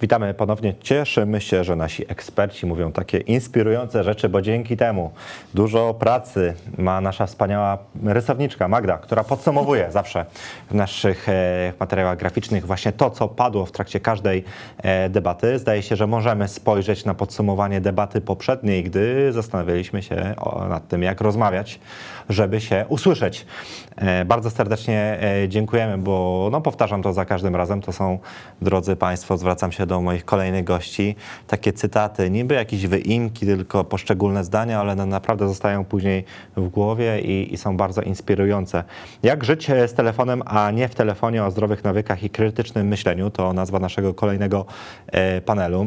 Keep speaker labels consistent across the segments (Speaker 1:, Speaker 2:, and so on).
Speaker 1: Witamy ponownie. Cieszymy się, że nasi eksperci mówią takie inspirujące rzeczy, bo dzięki temu dużo pracy ma nasza wspaniała rysowniczka Magda, która podsumowuje zawsze w naszych e, materiałach graficznych właśnie to, co padło w trakcie każdej e, debaty. Zdaje się, że możemy spojrzeć na podsumowanie debaty poprzedniej, gdy zastanawialiśmy się nad tym, jak rozmawiać, żeby się usłyszeć. E, Bardzo serdecznie e, dziękujemy, bo no, powtarzam to za każdym razem. To są, drodzy Państwo, zwracam się do moich kolejnych gości, takie cytaty, niby jakieś wyimki, tylko poszczególne zdania, ale naprawdę zostają później w głowie i, i są bardzo inspirujące. Jak żyć e, z telefonem, a nie w telefonie o zdrowych nawykach i krytycznym myśleniu, to nazwa naszego kolejnego panelu.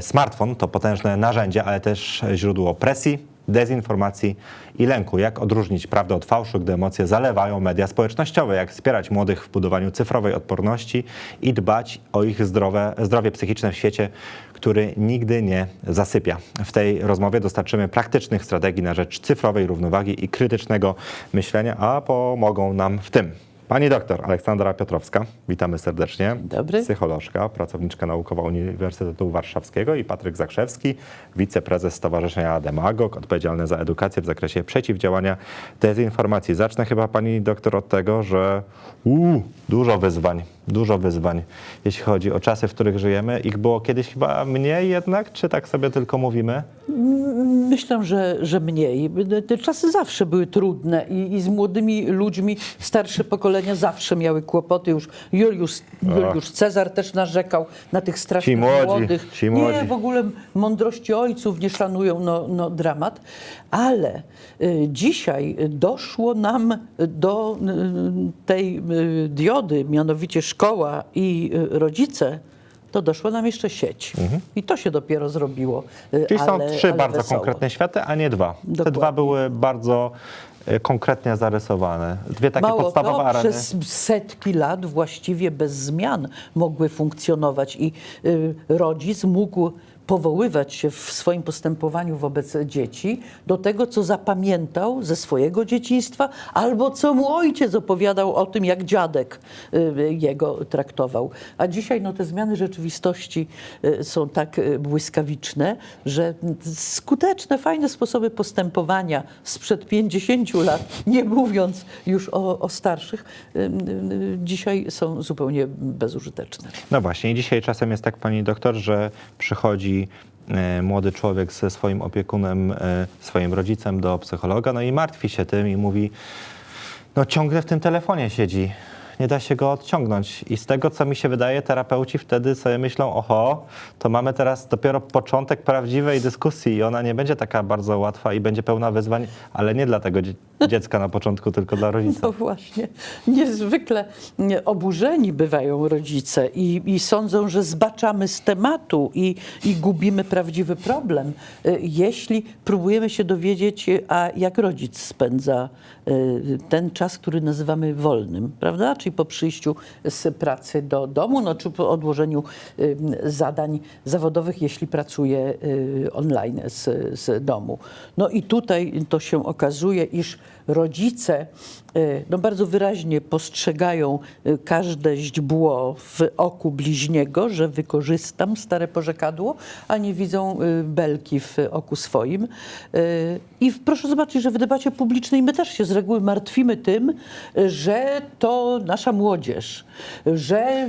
Speaker 1: Smartfon to potężne narzędzie, ale też źródło presji, dezinformacji i lęku. Jak odróżnić prawdę od fałszu, gdy emocje zalewają media społecznościowe? Jak wspierać młodych w budowaniu cyfrowej odporności i dbać o ich zdrowe, zdrowie psychiczne w świecie, który nigdy nie zasypia? W tej rozmowie dostarczymy praktycznych strategii na rzecz cyfrowej równowagi i krytycznego myślenia, a pomogą nam w tym. Pani doktor Aleksandra Piotrowska, witamy serdecznie.
Speaker 2: dobry.
Speaker 1: Psycholożka, pracowniczka naukowa Uniwersytetu Warszawskiego i Patryk Zakrzewski, wiceprezes Stowarzyszenia Demagog, odpowiedzialny za edukację w zakresie przeciwdziałania dezinformacji. Zacznę chyba pani doktor od tego, że uu, dużo wyzwań, dużo wyzwań, jeśli chodzi o czasy, w których żyjemy. Ich było kiedyś chyba mniej jednak, czy tak sobie tylko mówimy?
Speaker 2: Myślę, że, że mniej. Te czasy zawsze były trudne i, i z młodymi ludźmi starsze pokolenia zawsze miały kłopoty. Już Juliusz, Juliusz Cezar też narzekał na tych strasznych
Speaker 1: Ci młodzi,
Speaker 2: młodych.
Speaker 1: ci młodzi.
Speaker 2: Nie, w ogóle mądrości ojców nie szanują, no, no dramat. Ale y, dzisiaj doszło nam do y, tej y, diody, mianowicie szkoła i y, rodzice, to doszło nam jeszcze sieć. I to się dopiero zrobiło. y,
Speaker 1: Mhm. Czyli są
Speaker 2: ale-
Speaker 1: trzy
Speaker 2: ale
Speaker 1: bardzo
Speaker 2: wesoło.
Speaker 1: konkretne światy, a nie dwa. Te
Speaker 2: Dokładnie.
Speaker 1: dwa były bardzo e, konkretnie zarysowane. Dwie takie
Speaker 2: Mało
Speaker 1: podstawowe
Speaker 2: to,
Speaker 1: areny.
Speaker 2: przez setki lat właściwie bez zmian mogły funkcjonować i y, rodzic mógł powoływać się w swoim postępowaniu wobec dzieci do tego, co zapamiętał ze swojego dzieciństwa, albo co mu ojciec opowiadał o tym, jak dziadek y, jego traktował. A dzisiaj no, te zmiany rzeczywistości y, są tak y, błyskawiczne, że skuteczne, fajne sposoby postępowania sprzed 50 lat, nie mówiąc już o, o starszych, dzisiaj są zupełnie bezużyteczne.
Speaker 1: No właśnie, dzisiaj czasem jest tak, pani doktor, że przychodzi e, młody człowiek ze swoim opiekunem, e, swoim rodzicem do psychologa, no i martwi się tym i mówi, no ciągle w tym telefonie siedzi. Nie da się go odciągnąć. I z tego, co mi się wydaje, terapeuci wtedy sobie myślą, oho, to mamy teraz dopiero początek prawdziwej dyskusji i ona nie będzie taka bardzo łatwa i będzie pełna wyzwań, ale nie dla tego dziecka na początku, tylko dla rodzica.
Speaker 2: No właśnie, niezwykle nie, oburzeni bywają rodzice i, i sądzą, że zbaczamy z tematu i, i gubimy prawdziwy problem, y, jeśli próbujemy się dowiedzieć, a jak rodzic spędza y, ten czas, który nazywamy wolnym, prawda? Czyli po przyjściu z pracy do domu, no, czy po odłożeniu y, zadań zawodowych, jeśli pracuje online z, z domu. No i tutaj to się okazuje, iż rodzice y, no bardzo wyraźnie postrzegają y, każde źdźbło w oku bliźniego, że wykorzystam stare porzekadło, a nie widzą y, belki w oku swoim. I proszę zobaczyć, że w debacie publicznej my też się z reguły martwimy tym, że to nasza młodzież, że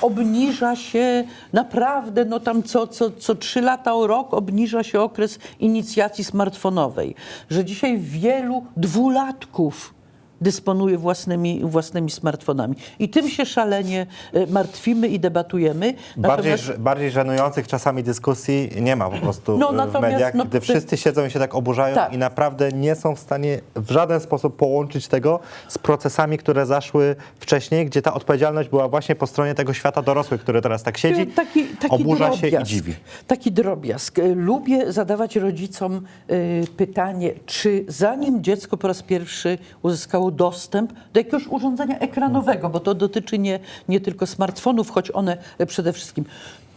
Speaker 2: obniża się naprawdę, no tam co, co, co trzy lata o rok obniża się okres inicjacji smartfonowej, że dzisiaj wielu dwulatków dysponuje własnymi, własnymi smartfonami. I tym się szalenie e, martwimy i debatujemy.
Speaker 1: Bardziej,
Speaker 2: Natomiast-
Speaker 1: bardziej żenujących czasami dyskusji nie ma po prostu
Speaker 2: No,
Speaker 1: w
Speaker 2: natomiast,
Speaker 1: mediach,
Speaker 2: no,
Speaker 1: gdy
Speaker 2: ty-
Speaker 1: wszyscy siedzą i się tak oburzają
Speaker 2: Tak.
Speaker 1: i naprawdę nie są w stanie w żaden sposób połączyć tego z procesami, które zaszły wcześniej, gdzie ta odpowiedzialność była właśnie po stronie tego świata dorosłych, który teraz tak siedzi,
Speaker 2: taki, taki
Speaker 1: oburza się i
Speaker 2: drobiazg,
Speaker 1: dziwi.
Speaker 2: Taki drobiazg. E, Lubię zadawać rodzicom e, pytanie, czy zanim dziecko po raz pierwszy uzyskało dostęp do jakiegoś urządzenia ekranowego, bo to dotyczy nie, nie tylko smartfonów, choć one przede wszystkim,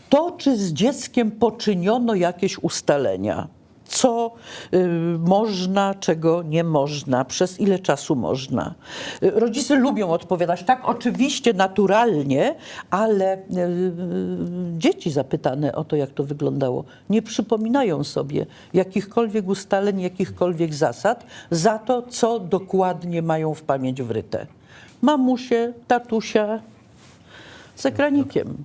Speaker 2: to czy z dzieckiem poczyniono jakieś ustalenia? Co y, można, czego nie można, przez ile czasu można. Y, rodzice lubią odpowiadać tak, oczywiście, naturalnie, ale y, dzieci zapytane o to, jak to wyglądało, nie przypominają sobie jakichkolwiek ustaleń, jakichkolwiek zasad za to, co dokładnie mają w pamięć wryte. Mamusie, tatusia z ekranikiem.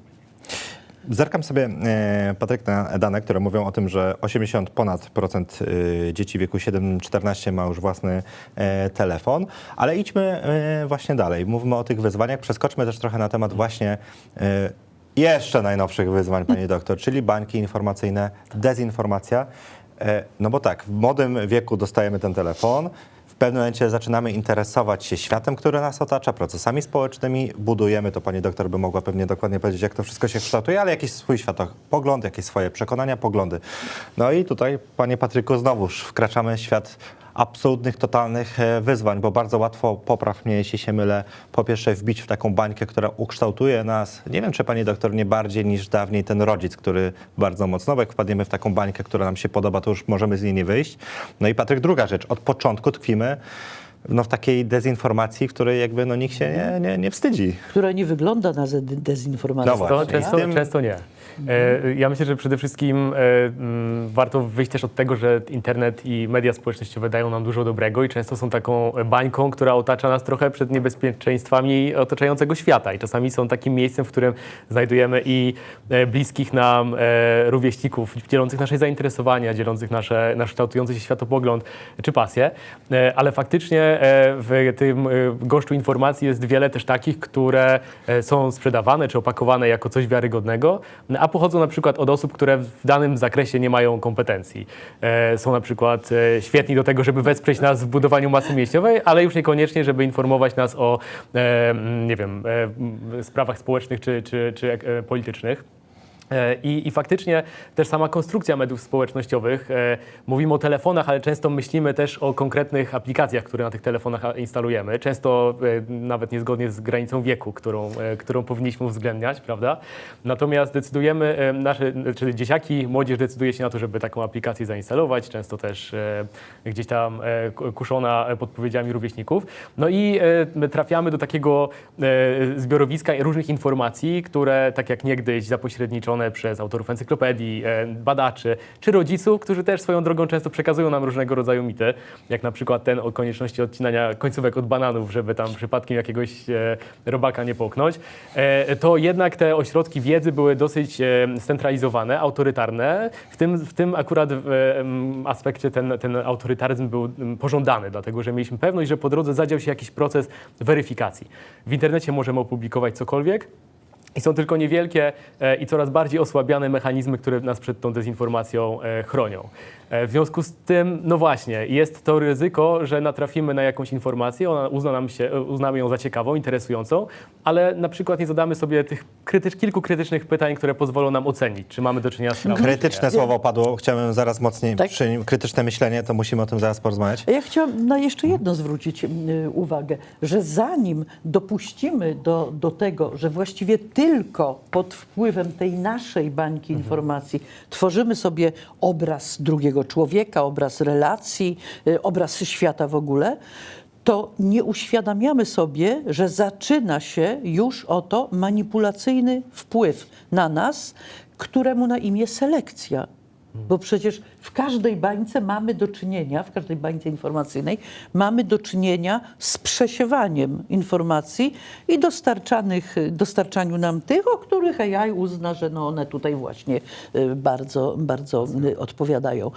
Speaker 1: Zerkam sobie, e, Patryk, na dane, które mówią o tym, że 80 ponad procent e, dzieci w wieku 7-14 ma już własny e, telefon, ale idźmy właśnie dalej. Mówmy o tych wyzwaniach, przeskoczmy też trochę na temat właśnie jeszcze najnowszych wyzwań, pani doktor, czyli bańki informacyjne, dezinformacja. No bo tak, w młodym wieku dostajemy ten telefon, pewnym momencie zaczynamy interesować się światem, który nas otacza, procesami społecznymi, budujemy, to pani doktor by mogła pewnie dokładnie powiedzieć, jak to wszystko się kształtuje, ale jakiś swój światopogląd, jakieś swoje przekonania, poglądy. No i tutaj, panie Patryku, znowuż wkraczamy w świat absolutnych, totalnych e, wyzwań, bo bardzo łatwo, popraw mnie, jeśli się mylę, po pierwsze wbić w taką bańkę, która ukształtuje nas, nie wiem, czy pani doktor, nie bardziej niż dawniej ten rodzic, który bardzo mocno, bo jak wpadniemy w taką bańkę, która nam się podoba, to już możemy z niej nie wyjść. No i Patryk, druga rzecz, od początku tkwimy no, w takiej dezinformacji, w której jakby no, nikt się nie, nie, nie wstydzi.
Speaker 2: która nie wygląda na dezinformację.
Speaker 1: No właśnie.
Speaker 3: To często,
Speaker 1: tym-
Speaker 3: często nie. E, Ja myślę, że przede wszystkim e, mm, warto wyjść też od tego, że internet i media społecznościowe dają nam dużo dobrego i często są taką bańką, która otacza nas trochę przed niebezpieczeństwami otaczającego świata. I czasami są takim miejscem, w którym znajdujemy i e, bliskich nam rówieśników, dzielących nasze zainteresowania, dzielących nasze, nasz kształtujący się światopogląd czy pasję. E, Ale faktycznie w tym gąszczu informacji jest wiele też takich, które są sprzedawane czy opakowane jako coś wiarygodnego, a pochodzą na przykład od osób, które w danym zakresie nie mają kompetencji. E, Są na przykład e, świetni do tego, żeby wesprzeć nas w budowaniu masy mięśniowej, ale już niekoniecznie, żeby informować nas o, e, nie wiem, sprawach społecznych czy, czy, czy politycznych. E, I, I faktycznie też sama konstrukcja mediów społecznościowych, e, mówimy o telefonach, ale często myślimy też o konkretnych aplikacjach, które na tych telefonach instalujemy, często e, nawet niezgodnie z granicą wieku, którą, którą powinniśmy uwzględniać, prawda? Natomiast decydujemy, nasze, czyli dzieciaki, młodzież decyduje się na to, żeby taką aplikację zainstalować, często też gdzieś tam ku- kuszona podpowiedziami rówieśników. No i trafiamy do takiego zbiorowiska różnych informacji, które tak jak niegdyś zapośredniczone przez autorów encyklopedii, e, badaczy czy rodziców, którzy też swoją drogą często przekazują nam różnego rodzaju mity, jak na przykład ten o konieczności odcinania końcówek od bananów, żeby tam przypadkiem jakiegoś e, robaka nie połknąć, e, to jednak te ośrodki wiedzy były dosyć scentralizowane, autorytarne. W tym, w tym akurat aspekcie ten, ten autorytaryzm był pożądany, dlatego że mieliśmy pewność, że po drodze zadział się jakiś proces weryfikacji. W internecie możemy opublikować cokolwiek, i są tylko niewielkie e, i coraz bardziej osłabiane mechanizmy, które nas przed tą dezinformacją e, chronią. E, w związku z tym, no właśnie, jest to ryzyko, że natrafimy na jakąś informację, ona uzna nam się, uznamy ją za ciekawą, interesującą, ale na przykład nie zadamy sobie tych krytycz, kilku krytycznych pytań, które pozwolą nam ocenić, czy mamy do czynienia z prawdą.
Speaker 1: Krytyczne słowo padło, chciałem zaraz mocniej
Speaker 2: Tak.
Speaker 1: przy nim, krytyczne myślenie, to musimy o tym zaraz porozmawiać.
Speaker 2: Ja chciałam na jeszcze jedno zwrócić uwagę, że zanim dopuścimy do, do tego, że właściwie tylko pod wpływem tej naszej bańki informacji tworzymy sobie obraz drugiego człowieka, obraz relacji, y, obraz świata w ogóle, to nie uświadamiamy sobie, że zaczyna się już oto manipulacyjny wpływ na nas, któremu na imię selekcja. Bo przecież w każdej bańce mamy do czynienia, w każdej bańce informacyjnej mamy do czynienia z przesiewaniem informacji i dostarczanych, dostarczaniu nam tych, o których AI uzna, że no one tutaj właśnie y, bardzo, bardzo y, odpowiadają.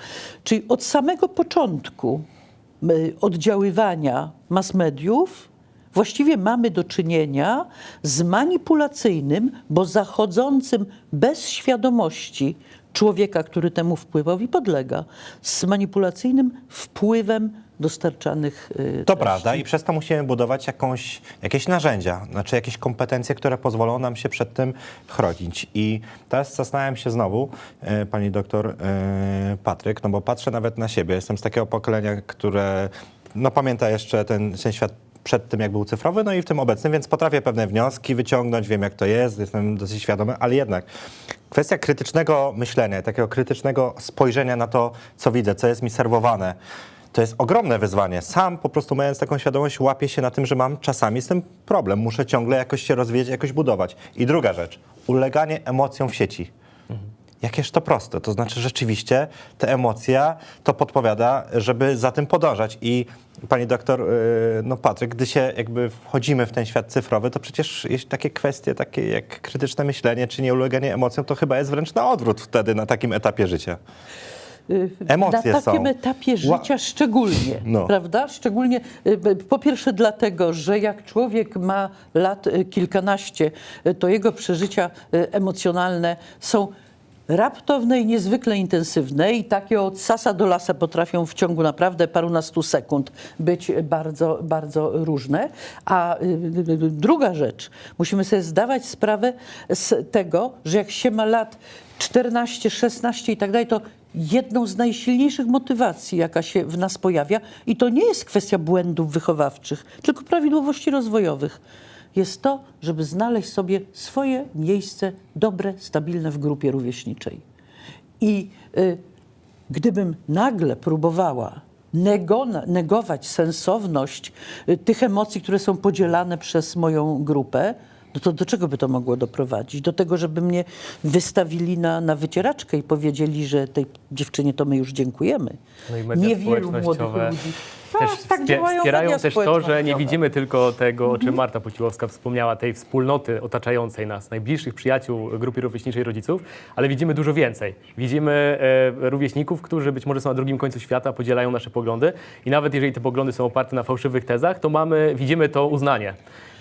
Speaker 2: Czyli od samego początku y, oddziaływania mass mediów Właściwie mamy do czynienia z manipulacyjnym, bo zachodzącym bez świadomości człowieka, który temu wpływowi podlega, z manipulacyjnym wpływem dostarczanych y,
Speaker 1: To
Speaker 2: treści.
Speaker 1: prawda i przez to musimy budować jakąś, jakieś narzędzia, znaczy jakieś kompetencje, które pozwolą nam się przed tym chronić. I teraz zastanawiam się znowu, e, pani doktor e, Patryk, no bo patrzę nawet na siebie, jestem z takiego pokolenia, które no, pamięta jeszcze ten, ten świat przed tym, jak był cyfrowy, no i w tym obecnym, więc potrafię pewne wnioski wyciągnąć, wiem jak to jest, jestem dosyć świadomy, ale jednak kwestia krytycznego myślenia, takiego krytycznego spojrzenia na to, co widzę, co jest mi serwowane, to jest ogromne wyzwanie. Sam po prostu mając taką świadomość łapię się na tym, że mam czasami z tym problem. Muszę ciągle jakoś się rozwijać, jakoś budować. I druga rzecz, uleganie emocjom w sieci. Jakież to proste. To znaczy rzeczywiście ta emocja to podpowiada, żeby za tym podążać. I pani doktor, yy, no Patryk, gdy się jakby wchodzimy w ten świat cyfrowy, to przecież takie kwestie, takie jak krytyczne myślenie, czy nie uleganie emocjom, to chyba jest wręcz na odwrót wtedy na takim etapie życia.
Speaker 2: Y,
Speaker 1: Emocje
Speaker 2: Na takim
Speaker 1: są.
Speaker 2: etapie życia szczególnie,
Speaker 1: No.
Speaker 2: prawda? Szczególnie y, po pierwsze dlatego, że jak człowiek ma lat y, kilkanaście, y, to jego przeżycia y, emocjonalne są raptowne i niezwykle intensywne i takie od sasa do lasa potrafią w ciągu naprawdę parunastu sekund być bardzo, bardzo różne. A y, y, druga rzecz, musimy sobie zdawać sprawę z tego, że jak się ma lat 14, 16 i tak dalej, to jedną z najsilniejszych motywacji, jaka się w nas pojawia, i to nie jest kwestia błędów wychowawczych, tylko prawidłowości rozwojowych, jest to, żeby znaleźć sobie swoje miejsce dobre, stabilne w grupie rówieśniczej. I y, gdybym nagle próbowała nego, negować sensowność y, tych emocji, które są podzielane przez moją grupę, no to do czego by to mogło doprowadzić? Do tego, żeby mnie wystawili na, na wycieraczkę i powiedzieli, że tej dziewczynie to my już dziękujemy.
Speaker 3: No i media
Speaker 2: Niewielu młodych ludzi.
Speaker 3: też
Speaker 2: Tak, tak
Speaker 3: wspierają też to, że nie widzimy tylko tego, o
Speaker 2: Mhm.
Speaker 3: czym Marta Pociłowska wspomniała, tej wspólnoty otaczającej nas, najbliższych przyjaciół grupy rówieśniczej rodziców, ale widzimy dużo więcej. Widzimy e, rówieśników, którzy być może są na drugim końcu świata, podzielają nasze poglądy i nawet jeżeli te poglądy są oparte na fałszywych tezach, to mamy, widzimy to uznanie.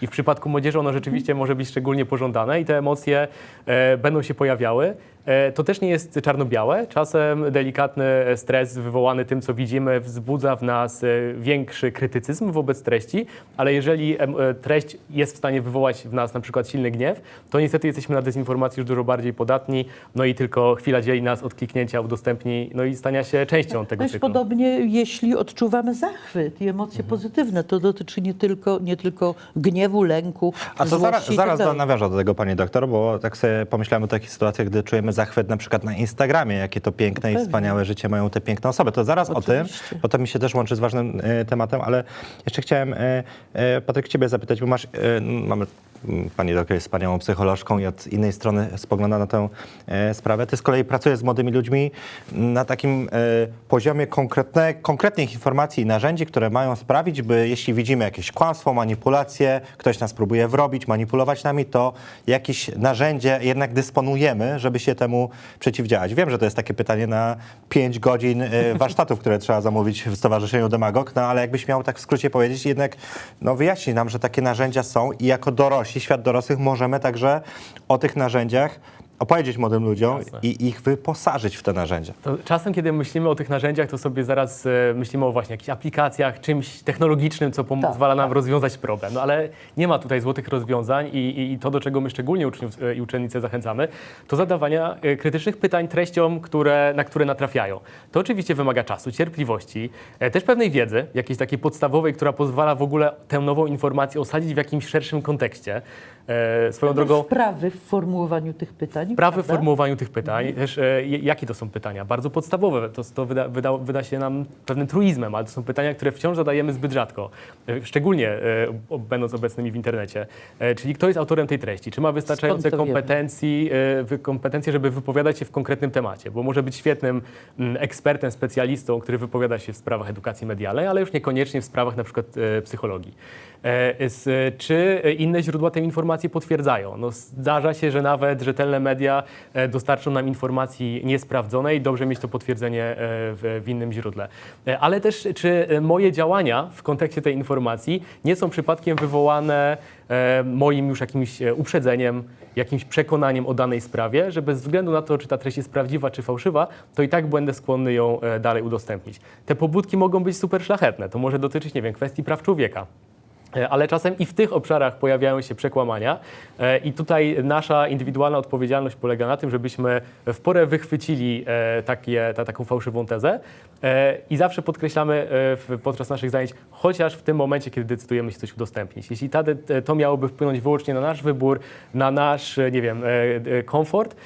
Speaker 3: I w przypadku młodzieży ono rzeczywiście może być szczególnie pożądane i te emocje e, będą się pojawiały. E, To też nie jest czarno-białe. Czasem delikatny stres wywołany tym, co widzimy, wzbudza w nas e, większy krytycyzm wobec treści, ale jeżeli e, treść jest w stanie wywołać w nas na przykład silny gniew, to niestety jesteśmy na dezinformację już dużo bardziej podatni, no i tylko chwila dzieli nas od kliknięcia, udostępni, no i stania się częścią tego
Speaker 2: No
Speaker 3: cyklu.
Speaker 2: podobnie, jeśli odczuwamy zachwyt i emocje
Speaker 1: Mhm.
Speaker 2: pozytywne. To dotyczy nie tylko, nie tylko gniewu, lęku,
Speaker 1: A to
Speaker 2: złości
Speaker 1: zaraz,
Speaker 2: tak
Speaker 1: zaraz
Speaker 2: dalej.
Speaker 1: nawiążę do tego, pani doktor, bo tak sobie pomyślałem o takich sytuacjach, gdy czujemy zachwyt na przykład na Instagramie, jakie to piękne i wspaniałe życie mają te piękne osoby. To zaraz o tym,
Speaker 2: Oczywiście.
Speaker 1: bo to mi się też łączy z ważnym e, tematem, ale jeszcze chciałem, e, e, Patryk, ciebie zapytać, bo masz, e, mamy, m, pani doktor jest wspaniałą psycholożką i od innej strony spogląda na tę e, sprawę. Ty z kolei pracujesz z młodymi ludźmi na takim e, poziomie konkretne, konkretnych informacji i narzędzi, które mają sprawić, by jeśli widzimy jakieś kłamstwo, manipulacje, ktoś nas próbuje wrobić, manipulować nami, to jakieś narzędzie jednak dysponujemy, żeby się temu przeciwdziałać. Wiem, że to jest takie pytanie na 5 godzin e, warsztatów, które trzeba zamówić w Stowarzyszeniu Demagog, no ale jakbyś miał tak w skrócie powiedzieć, jednak no wyjaśnij nam, że takie narzędzia są i jako dorośli, świat dorosłych możemy także o tych narzędziach opowiedzieć młodym ludziom
Speaker 3: Jasne.
Speaker 1: i ich wyposażyć w te narzędzia.
Speaker 3: To czasem, kiedy myślimy o tych narzędziach, to sobie zaraz e, myślimy o właśnie jakichś aplikacjach, czymś technologicznym, co pom-
Speaker 2: Tak,
Speaker 3: pozwala nam
Speaker 2: tak.
Speaker 3: rozwiązać problem. No ale nie ma tutaj złotych rozwiązań i, i, i to, do czego my szczególnie uczniów e, i uczennice zachęcamy, to zadawania e, krytycznych pytań treściom, które, na które natrafiają. To oczywiście wymaga czasu, cierpliwości, e, też pewnej wiedzy, jakiejś takiej podstawowej, która pozwala w ogóle tę nową informację osadzić w jakimś szerszym kontekście. E, Swoją drogą...
Speaker 2: Wprawy w formułowaniu tych pytań.
Speaker 3: Prawy w formułowaniu tych pytań, też e, jakie to są pytania? Bardzo podstawowe, to, to wyda, wyda, wyda się nam pewnym truizmem, ale to są pytania, które wciąż zadajemy zbyt rzadko, e, szczególnie e, będąc obecnymi w internecie. E, czyli kto jest autorem tej treści? Czy ma wystarczające kompetencji, e, kompetencje, żeby wypowiadać się w konkretnym temacie? Bo może być świetnym mm, ekspertem, specjalistą, który wypowiada się w sprawach edukacji medialnej, ale już niekoniecznie w sprawach na przykład e, psychologii. E, czy inne źródła tej informacji potwierdzają? No, zdarza się, że nawet rzetelne media e, dostarczą nam informacji niesprawdzonej dobrze mieć to potwierdzenie e, w, w innym źródle. Ale też, czy moje działania w kontekście tej informacji nie są przypadkiem wywołane moim już jakimś uprzedzeniem, jakimś przekonaniem o danej sprawie, że bez względu na to, czy ta treść jest prawdziwa czy fałszywa, to i tak będę skłonny ją dalej udostępnić. Te pobudki mogą być super szlachetne. To może dotyczyć, nie wiem, kwestii praw człowieka. E, Ale czasem i w tych obszarach pojawiają się przekłamania, e, i tutaj nasza indywidualna odpowiedzialność polega na tym, żebyśmy w porę wychwycili e, takie, ta, taką fałszywą tezę I zawsze podkreślamy podczas naszych zajęć, chociaż w tym momencie, kiedy decydujemy się coś udostępnić. Jeśli ta, to miałoby wpłynąć wyłącznie na nasz wybór, na nasz, nie wiem, komfort,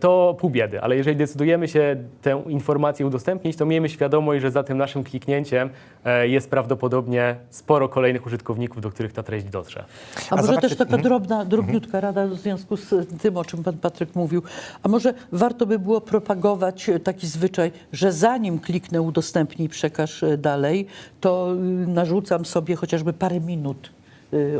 Speaker 3: to pół biedy. Ale jeżeli decydujemy się tę informację udostępnić, to miejmy świadomość, że za tym naszym kliknięciem e, jest prawdopodobnie sporo kolejnych użytkowników, do których ta treść dotrze.
Speaker 2: A, może też taka drobna, drobniutka rada w związku z tym, o czym pan Patryk mówił. A może warto by było propagować e, taki zwyczaj, że zanim kliknę udostępnij, przekaż e, dalej, to y, narzucam sobie chociażby parę minut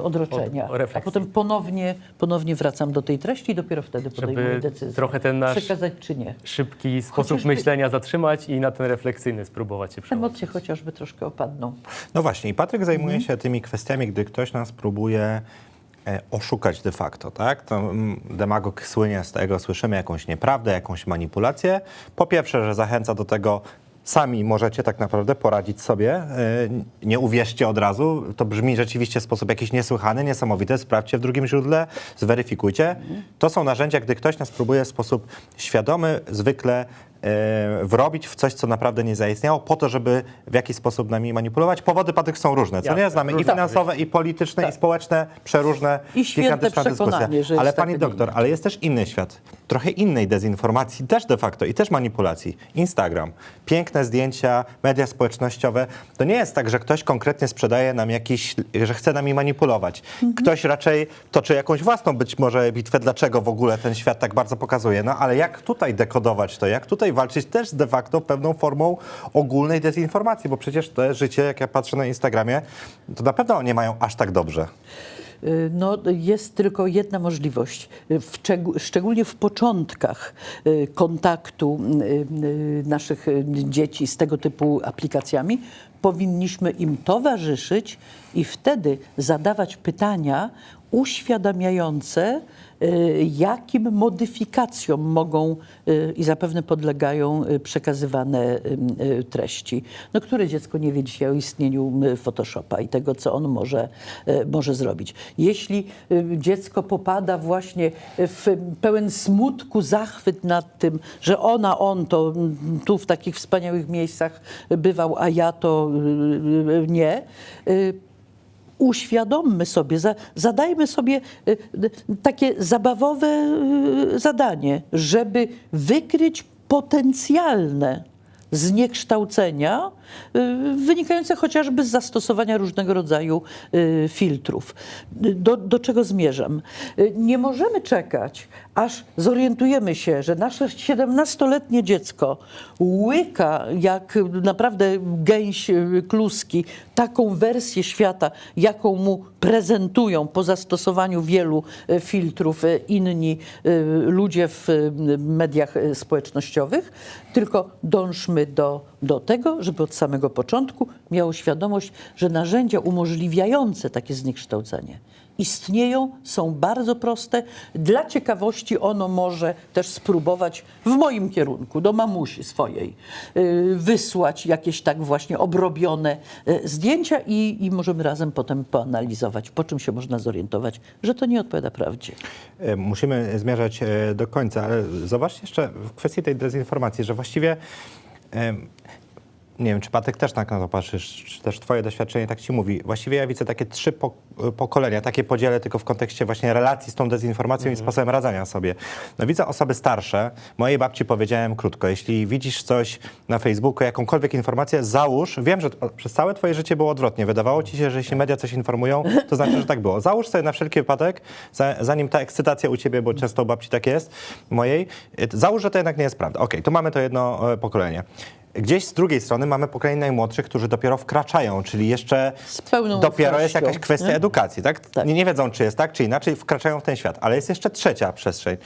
Speaker 2: odroczenia.
Speaker 3: Od- refleksji.
Speaker 2: a potem ponownie, ponownie wracam do tej treści i dopiero wtedy podejmuję
Speaker 3: Żeby
Speaker 2: decyzję.
Speaker 3: trochę ten nasz
Speaker 2: Przekazać czy nie.
Speaker 3: szybki sposób
Speaker 2: Chociażby-
Speaker 3: myślenia zatrzymać i na ten refleksyjny spróbować się przełączyć.
Speaker 2: Emocje chociażby troszkę opadną.
Speaker 1: No właśnie, i Patryk zajmuje się tymi kwestiami, gdy ktoś nas próbuje e, oszukać de facto, tak? To mm, demagog słynie z tego, słyszymy jakąś nieprawdę, jakąś manipulację. Po pierwsze, że zachęca do tego, sami możecie tak naprawdę poradzić sobie, e, nie uwierzcie od razu, to brzmi rzeczywiście w sposób jakiś niesłychany, niesamowity, sprawdźcie w drugim źródle, zweryfikujcie. To są narzędzia, gdy ktoś nas próbuje w sposób świadomy, zwykle e, wrobić w coś, co naprawdę nie zaistniało, po to, żeby w jakiś sposób nami manipulować. Powody Patryk są różne, co
Speaker 3: Jasne,
Speaker 1: nie? Znamy i finansowe, i polityczne, i społeczne, przeróżne,
Speaker 2: I
Speaker 1: gigantyczna
Speaker 2: przekonanie,
Speaker 1: dyskusja. Ale
Speaker 2: tak,
Speaker 1: pani doktor, ale jest też inny świat, trochę innej dezinformacji, też de facto i też manipulacji. Instagram, piękne zdjęcia, media społecznościowe. To nie jest tak, że ktoś konkretnie sprzedaje nam jakiś, że chce nami manipulować.
Speaker 2: Mhm.
Speaker 1: Ktoś raczej toczy jakąś własną być może bitwę, dlaczego w ogóle ten świat tak bardzo pokazuje. No ale jak tutaj dekodować to, jak tutaj walczyć też de facto pewną formą ogólnej dezinformacji, bo przecież to życie, jak ja patrzę na Instagramie, to na pewno nie mają aż tak dobrze.
Speaker 2: Y, No, jest tylko jedna możliwość. W szczeg- szczególnie w początkach y, kontaktu y, naszych dzieci z tego typu aplikacjami, powinniśmy im towarzyszyć i wtedy zadawać pytania uświadamiające, jakim modyfikacjom mogą y, i zapewne podlegają y, przekazywane y, y, treści. No, które dziecko nie wie dzisiaj o istnieniu y, Photoshopa i tego, co on może, y, może zrobić. Jeśli y, dziecko popada właśnie w pełen smutku, zachwyt nad tym, że ona, on to mm, tu w takich wspaniałych miejscach bywał, a ja to y, y, nie, y, uświadommy sobie, za, zadajmy sobie y, takie zabawowe y, zadanie, żeby wykryć potencjalne zniekształcenia wynikające chociażby z zastosowania różnego rodzaju y, filtrów. Y, Do, do czego zmierzam? Y, Nie możemy czekać, aż zorientujemy się, że nasze 17-letnie dziecko łyka jak naprawdę gęś y, kluski taką wersję świata, jaką mu prezentują po zastosowaniu wielu y, filtrów y, inni y, ludzie w y, mediach y, społecznościowych, tylko dążmy do, do tego, żeby od samego początku miało świadomość, że narzędzia umożliwiające takie zniekształcenie istnieją, są bardzo proste. Dla ciekawości ono może też spróbować w moim kierunku, do mamusi swojej, y, wysłać jakieś tak właśnie obrobione y, zdjęcia i, i możemy razem potem poanalizować, po czym się można zorientować, że to nie odpowiada prawdzie.
Speaker 1: E, Musimy zmierzać e, do końca, ale zobaczcie jeszcze w kwestii tej dezinformacji, że właściwie Um, nie wiem, czy Patek też tak na to patrzysz, czy też twoje doświadczenie tak ci mówi. Właściwie ja widzę takie trzy po, pokolenia, takie podziele tylko w kontekście właśnie relacji z tą dezinformacją i sposobem radzenia sobie. No widzę osoby starsze. Mojej babci powiedziałem krótko, jeśli widzisz coś na Facebooku, jakąkolwiek informację, załóż, wiem, że przez całe twoje życie było odwrotnie. Wydawało ci się, że jeśli media coś informują, to znaczy, że tak było. Załóż sobie na wszelki wypadek, za, zanim ta ekscytacja u ciebie, bo często u babci tak jest, mojej, y, załóż, że to jednak nie jest prawda. Okej, tu mamy to jedno e, pokolenie. Gdzieś z drugiej strony mamy pokolenie najmłodszych, którzy dopiero wkraczają, czyli jeszcze dopiero jest jakaś kwestia
Speaker 2: nie?
Speaker 1: edukacji, tak?
Speaker 2: Tak.
Speaker 1: Nie, nie wiedzą, czy jest tak, czy inaczej, wkraczają w ten świat. Ale jest jeszcze trzecia przestrzeń.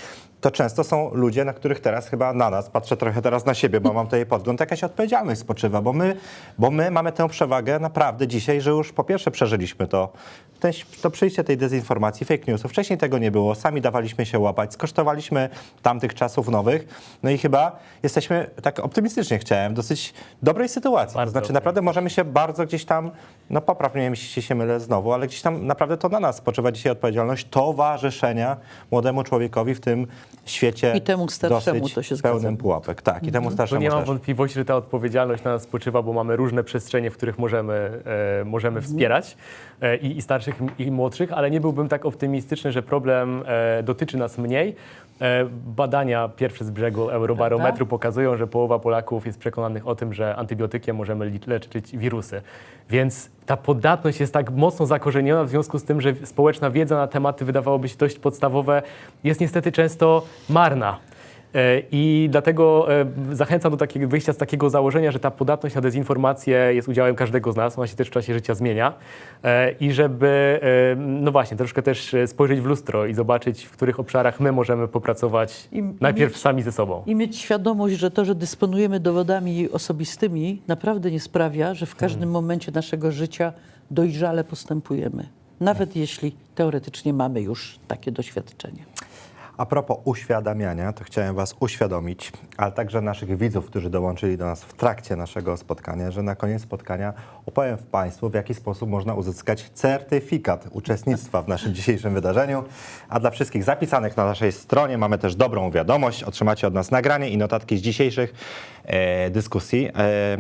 Speaker 1: To często są ludzie, na których teraz chyba na nas, patrzę trochę teraz na siebie, bo mam tutaj podgląd, jakaś odpowiedzialność spoczywa, bo my, bo my mamy tę przewagę naprawdę dzisiaj, że już po pierwsze przeżyliśmy to, ten, to przyjście tej dezinformacji, fake newsów. Wcześniej tego nie było, sami dawaliśmy się łapać, skosztowaliśmy tamtych czasów nowych, no i chyba jesteśmy, tak optymistycznie chciałem, w dosyć dobrej sytuacji. to
Speaker 3: Bardzo
Speaker 1: znaczy naprawdę możemy się bardzo gdzieś tam no poprawnie mnie, jeśli się mylę znowu, ale gdzieś tam naprawdę to na nas spoczywa dzisiaj odpowiedzialność towarzyszenia młodemu człowiekowi w tym świecie
Speaker 2: I temu starszemu
Speaker 1: dosyć
Speaker 2: to się zgadza.
Speaker 1: pełnym pułapek. Tak, i temu
Speaker 3: To
Speaker 1: starszemu
Speaker 3: nie mam
Speaker 1: też.
Speaker 3: wątpliwości, że ta odpowiedzialność na nas spoczywa, bo mamy różne przestrzenie, w których możemy, e, możemy wspierać e, i, i starszych, i młodszych, ale nie byłbym tak optymistyczny, że problem e, dotyczy nas mniej. E, badania pierwsze z brzegu Eurobarometru pokazują, że połowa Polaków jest przekonanych o tym, że antybiotykiem możemy leczyć wirusy. Więc ta podatność jest tak mocno zakorzeniona w związku z tym, że społeczna wiedza na tematy wydawałoby się dość podstawowe, jest niestety często marna. E, I dlatego e, zachęcam do takiego wyjścia z takiego założenia, że ta podatność na dezinformację jest udziałem każdego z nas, ona się też w czasie życia zmienia E, i żeby, no właśnie, troszkę też spojrzeć w lustro i zobaczyć, w których obszarach my możemy popracować
Speaker 2: I
Speaker 3: najpierw
Speaker 2: mieć-
Speaker 3: sami ze sobą.
Speaker 2: I mieć świadomość, że to, że dysponujemy dowodami osobistymi, naprawdę nie sprawia, że w
Speaker 1: Hmm.
Speaker 2: każdym momencie naszego życia dojrzale postępujemy. Nawet jeśli teoretycznie mamy już takie doświadczenie.
Speaker 1: A propos uświadamiania, to chciałem Was uświadomić, ale także naszych widzów, którzy dołączyli do nas w trakcie naszego spotkania, że na koniec spotkania opowiem Państwu, w jaki sposób można uzyskać certyfikat uczestnictwa w naszym dzisiejszym wydarzeniu. A dla wszystkich zapisanych na naszej stronie mamy też dobrą wiadomość. Otrzymacie od nas nagranie i notatki z dzisiejszych e, dyskusji. E,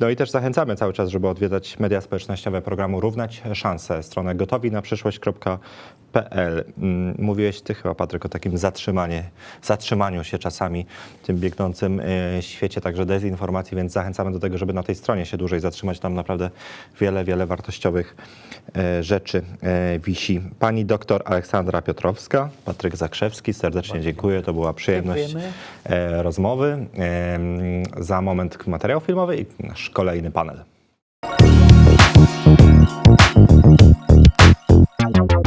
Speaker 1: no i też zachęcamy cały czas, żeby odwiedzać media społecznościowe programu Równać Szanse, stronę gotowi na przyszłość.pl. Mm, Mówiłeś Ty chyba, Patryk, o takim takim zatrzymanie, zatrzymaniu się czasami w tym biegnącym e, świecie także dezinformacji, więc zachęcamy do tego, żeby na tej stronie się dłużej zatrzymać. Tam naprawdę wiele, wiele wartościowych e, rzeczy e, wisi. Pani doktor Aleksandra Piotrowska, Patryk Zakrzewski, serdecznie dziękuję. To była przyjemność
Speaker 2: Dziękujemy.
Speaker 1: rozmowy. Za moment materiał filmowy i nasz kolejny panel. Thank you.